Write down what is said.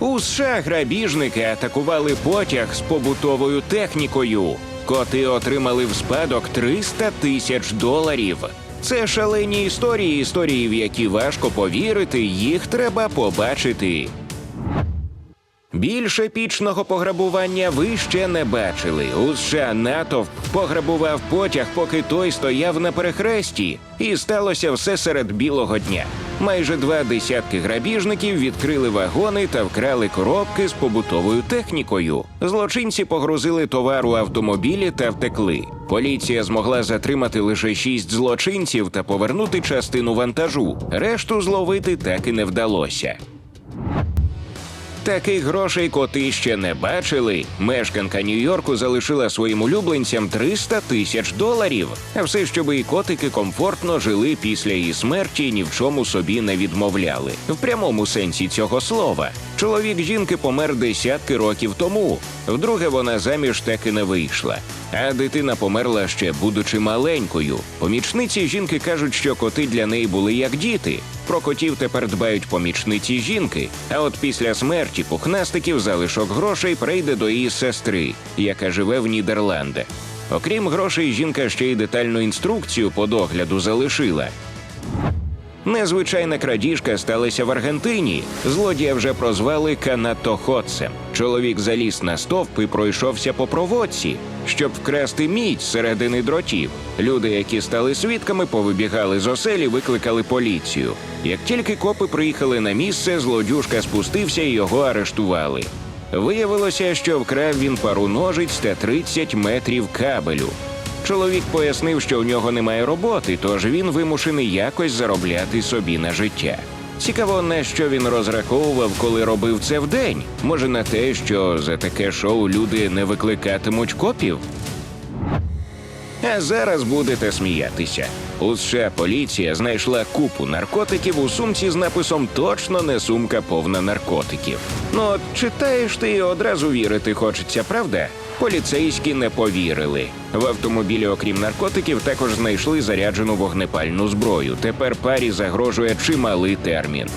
У США грабіжники атакували потяг з побутовою технікою. Коти отримали в спадок 300 тисяч доларів. Це шалені історії, історії, в які важко повірити, їх треба побачити. Більше пічного пограбування ви ще не бачили. У США натовп пограбував потяг, поки той стояв на перехресті, і сталося все серед білого дня. Майже два десятки грабіжників відкрили вагони та вкрали коробки з побутовою технікою. Злочинці погрузили товар у автомобілі та втекли. Поліція змогла затримати лише шість злочинців та повернути частину вантажу. Решту зловити так і не вдалося. Таких грошей коти ще не бачили. Мешканка Нью-Йорку залишила своїм улюбленцям 300 тисяч доларів. А все, щоб і котики комфортно жили після її смерті і ні в чому собі не відмовляли. В прямому сенсі цього слова. Чоловік жінки помер десятки років тому. Вдруге вона заміж так і не вийшла. А дитина померла ще будучи маленькою. Помічниці жінки кажуть, що коти для неї були як діти. Про котів тепер дбають помічниці жінки. А от після смерті пухнастиків залишок грошей прийде до її сестри, яка живе в Нідерландах. Окрім грошей, жінка ще й детальну інструкцію по догляду залишила. Незвичайна крадіжка сталася в Аргентині. Злодія вже прозвали канатоходцем. Чоловік заліз на стовп і пройшовся по проводці, щоб вкрасти мідь середини дротів. Люди, які стали свідками, повибігали з оселі, викликали поліцію. Як тільки копи приїхали на місце, злодюжка спустився і його арештували. Виявилося, що вкрав він пару ножиць та 30 метрів кабелю. Чоловік пояснив, що у нього немає роботи, тож він вимушений якось заробляти собі на життя. Цікаво, на що він розраховував, коли робив це вдень. Може, на те, що за таке шоу люди не викликатимуть копів? А зараз будете сміятися. У США поліція знайшла купу наркотиків у сумці з написом Точно не сумка повна наркотиків. Ну, читаєш ти і одразу вірити хочеться, правда? Поліцейські не повірили. В автомобілі, окрім наркотиків, також знайшли заряджену вогнепальну зброю. Тепер парі загрожує чималий термін.